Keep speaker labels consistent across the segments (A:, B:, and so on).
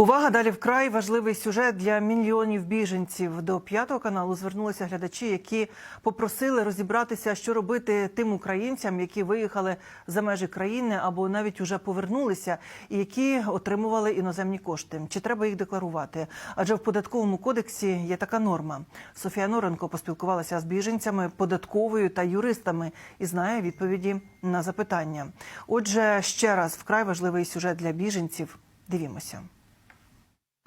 A: Увага! Далі вкрай важливий сюжет для мільйонів біженців. До п'ятого каналу звернулися глядачі, які попросили розібратися, що робити тим українцям, які виїхали за межі країни або навіть уже повернулися, і які отримували іноземні кошти. Чи треба їх декларувати? Адже в податковому кодексі є така норма. Софія Норенко поспілкувалася з біженцями, податковою та юристами і знає відповіді на запитання. Отже, ще раз вкрай важливий сюжет для біженців. Дивімося.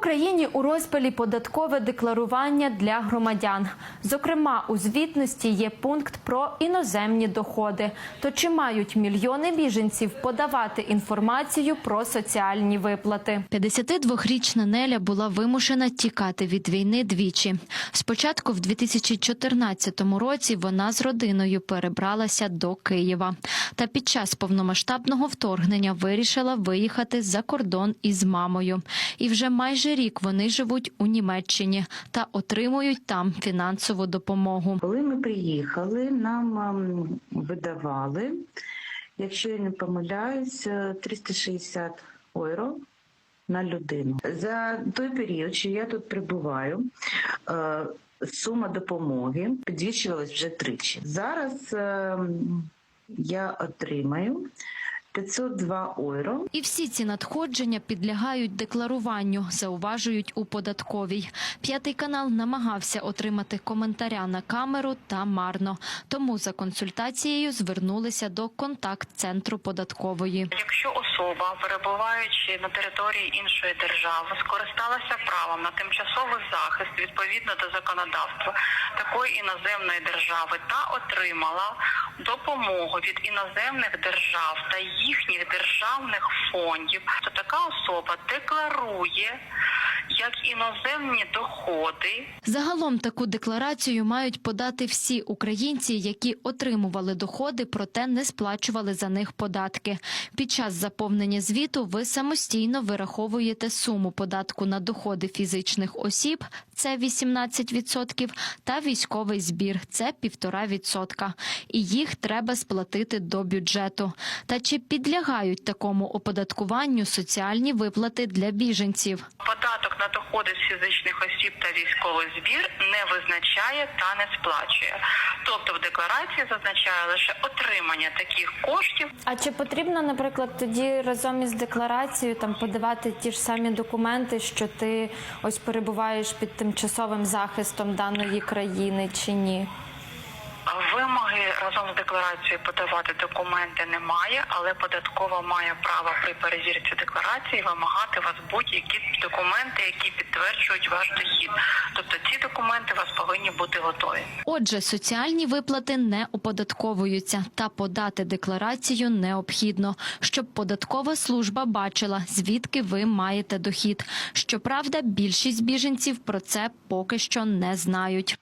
B: В Україні у розпалі податкове декларування для громадян. Зокрема, у звітності є пункт про іноземні доходи. То чи мають мільйони біженців подавати інформацію про соціальні виплати?
C: 52-річна Неля була вимушена тікати від війни двічі. Спочатку, в 2014 році, вона з родиною перебралася до Києва. Та під час повномасштабного вторгнення вирішила виїхати за кордон із мамою. І вже майже рік вони живуть у Німеччині та отримують там фінансову допомогу.
D: Коли ми приїхали, нам ем, видавали, якщо я не помиляюсь, е, 360 євро на людину. За той період, що я тут прибуваю, е, сума допомоги підвищувалась вже тричі. Зараз ем, я отримаю 502 євро.
C: І всі ці надходження підлягають декларуванню, зауважують у податковій. П'ятий канал намагався отримати коментаря на камеру та марно. Тому за консультацією звернулися до контакт-центру податкової.
E: Якщо особа, перебуваючи на території іншої держави, скористалася правом на тимчасовий захист відповідно до законодавства такої іноземної держави та отримала допомогу від іноземних держав та їхніх державних фондів, то така особа декларує як іноземні доходи
C: Загалом таку декларацію мають подати всі українці, які отримували доходи, проте не сплачували за них податки. Під час заповнення звіту ви самостійно вираховуєте суму податку на доходи фізичних осіб це 18%, та військовий збір це 1,5%. І їх треба сплатити до бюджету. Та чи підлягають такому оподаткуванню соціальні виплати для біженців?
E: Податок на доходи з фізичних осіб та військовий збір не визначає та не сплачує. Тобто в декларації зазначає лише отримання таких коштів
B: А чи потрібно, наприклад, тоді разом із декларацією там подавати ті ж самі документи, що ти ось перебуваєш під тимчасовим захистом даної країни чи ні?
E: Вимоги разом з декларацією подавати документи немає, але податкова має право при перевірці декларації вимагати вас будь-які документи, які підтверджують ваш дохід. Тобто ці документи у вас повинні бути готові.
C: Отже, соціальні виплати не оподатковуються, та подати декларацію необхідно, щоб податкова служба бачила, звідки ви маєте дохід. Щоправда, більшість біженців про це поки що не знають.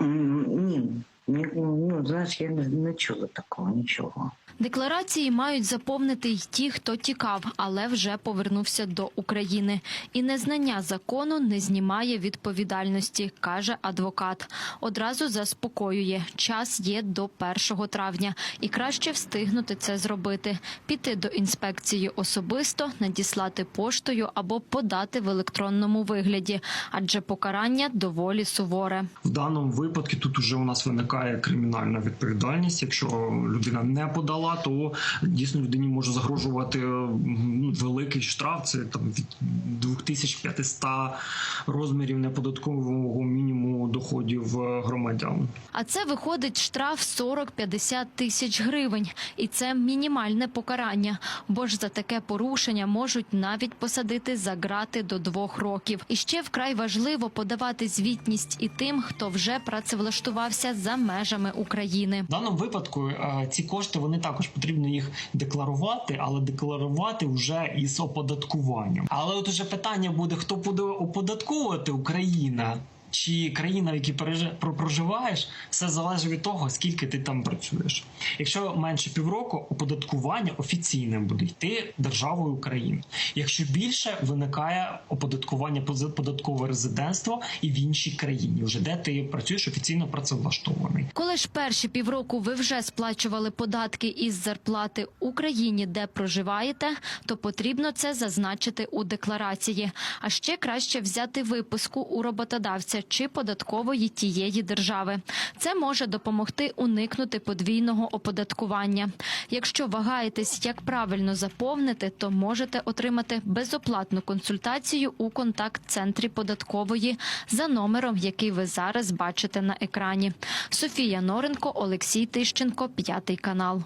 D: Ні, ні, ну, знаєш, я не, не чула такого нічого.
C: Декларації мають заповнити й ті, хто тікав, але вже повернувся до України. І незнання закону не знімає відповідальності, каже адвокат. Одразу заспокоює, час є до 1 травня, і краще встигнути це зробити: піти до інспекції особисто, надіслати поштою або подати в електронному вигляді, адже покарання доволі суворе.
F: В даному випадку тут уже у нас виникає кримінальна відповідальність. Якщо людина не подала, то дійсно людині може загрожувати е, ну, великий штраф. Це там від 2500 розмірів неподаткового мінімуму доходів е, громадян.
C: А це виходить штраф 40-50 тисяч гривень, і це мінімальне покарання. Бо ж за таке порушення можуть навіть посадити за грати до двох років. І ще вкрай важливо подавати звітність і тим, хто вже працевлаштувався за межами України.
F: В даному випадку е, ці кошти вони також потрібно їх декларувати, але декларувати вже із оподаткуванням. Але от уже питання буде: хто буде оподатковувати Україна? Чи країна, в якій проживаєш, все залежить від того, скільки ти там працюєш. Якщо менше півроку, оподаткування офіційне буде йти державою України. Якщо більше, виникає оподаткування податкове резидентство і в іншій країні, вже де ти працюєш офіційно працевлаштований.
C: Коли ж перші півроку ви вже сплачували податки із зарплати Україні, де проживаєте, то потрібно це зазначити у декларації. А ще краще взяти виписку у роботодавця чи податкової тієї держави. Це може допомогти уникнути подвійного оподаткування. Якщо вагаєтесь, як правильно заповнити, то можете отримати безоплатну консультацію у контакт-центрі податкової за номером, який ви зараз бачите на екрані. Софія Норенко, Олексій Тищенко, п'ятий канал.